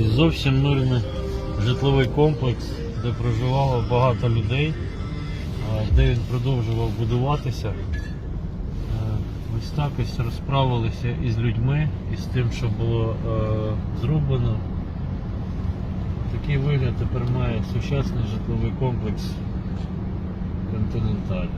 зовсім мирний житловий комплекс, де проживало багато людей, де він продовжував будуватися. Е, ось так ось розправилися із людьми, із тим, що було е, зроблено. Такий вигляд тепер має сучасний житловий комплекс Континенталь.